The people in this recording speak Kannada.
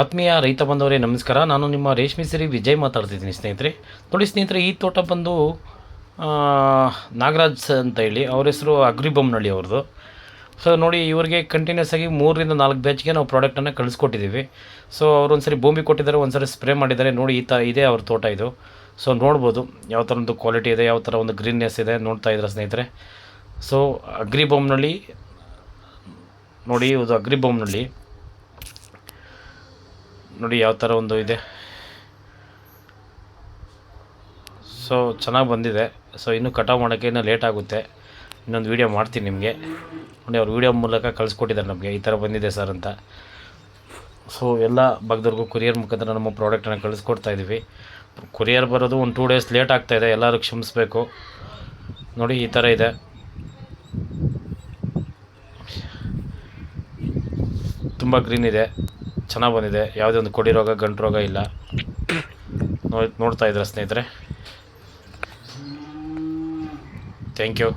ಆತ್ಮೀಯ ರೈತ ಬಂದವರೇ ನಮಸ್ಕಾರ. ನಾನು ನಿಮ್ಮ ರೇಷ್ಮೆ ಸಿರಿ ವಿಜಯ್ ಮಾತಾಡ್ತಿದ್ದೀನಿ ಸ್ನೇಹಿತರೆ. ನೋಡಿ ಸ್ನೇಹಿತರೆ, ಈ ತೋಟ ಬಂದು ನಾಗರಾಜ್ ಅಂತ ಹೇಳಿ, ಅವ್ರ ಹೆಸರು ಅಗ್ರಿಬೊಮ್ಮನಹಳ್ಳಿ ಅವ್ರದ್ದು. ಸೊ ನೋಡಿ ಇವರಿಗೆ ಕಂಟಿನ್ಯೂಸ್ ಆಗಿ ಮೂರರಿಂದ ನಾಲ್ಕು ಬ್ಯಾಚ್ಗೆ ನಾವು ಪ್ರಾಡಕ್ಟನ್ನು ಕಳಿಸ್ಕೊಟ್ಟಿದ್ದೀವಿ. ಸೊ ಅವ್ರು ಒಂದ್ಸರಿ ಭೂಮಿ ಕೊಟ್ಟಿದ್ದಾರೆ, ಒಂದ್ಸರಿ ಸ್ಪ್ರೇ ಮಾಡಿದ್ದಾರೆ. ನೋಡಿ ಈ ಥರ ಇದೆ ಅವ್ರ ತೋಟ ಇದು. ಸೊ ನೋಡ್ಬೋದು ಯಾವ ಥರ ಒಂದು ಕ್ವಾಲಿಟಿ ಇದೆ, ಯಾವ ಥರ ಒಂದು ಗ್ರೀನ್ನೆಸ್ ಇದೆ ನೋಡ್ತಾ ಇದ್ದಾರೆ ಸ್ನೇಹಿತರೆ? ಸೊ ಅಗ್ರಿಬೊಮ್ಮನಹಳ್ಳಿ ನೋಡಿ ಇದು ಅಗ್ರಿಬೊಮ್ಮನಹಳ್ಳಿ ನೋಡಿ ಯಾವ ಥರ ಒಂದು ಇದೆ. ಸೊ ಚೆನ್ನಾಗಿ ಬಂದಿದೆ. ಸೊ ಇನ್ನೂ ಕಟಾವು ಮಾಡೋಕ್ಕೆ ಇನ್ನೂ ಲೇಟ್ ಆಗುತ್ತೆ. ಇನ್ನೊಂದು ವೀಡಿಯೋ ಮಾಡ್ತೀನಿ ನಿಮಗೆ. ನೋಡಿ, ಅವ್ರು ವೀಡಿಯೋ ಮೂಲಕ ಕಳಿಸ್ಕೊಟ್ಟಿದ್ದಾರೆ ನಮಗೆ. ಈ ಥರ ಬಂದಿದೆ ಸರ್ ಅಂತ. ಸೊ ಎಲ್ಲ ಭಾಗದವ್ರಿಗೂ ಕುರಿಯರ್ ಮುಖಾಂತರ ನಮ್ಮ ಪ್ರಾಡಕ್ಟನ್ನು ಕಳಿಸ್ಕೊಡ್ತಾ ಇದ್ದೀವಿ ಕೊರಿಯರ್ ಬರೋದು ಒಂದು ಟೂ ಡೇಸ್ ಲೇಟ್ ಆಗ್ತಾಯಿದೆ ಎಲ್ಲರೂ ಕ್ಷಮಿಸ್ಬೇಕು. ನೋಡಿ, ಈ ಥರ ಇದೆ. ತುಂಬ ಗ್ರೀನ್ ಇದೆ. ಚೆನ್ನಾಗಿ ಬಂದಿದೆ. ಯಾವುದೇ ಒಂದು ಕೊಡಿ ರೋಗ, ಗಂಟು ರೋಗ ಇಲ್ಲ. ನೋಡಿ, ನೋಡ್ತಾ ಇದ್ದೀರಾ ಸ್ನೇಹಿತರೆ? Thank you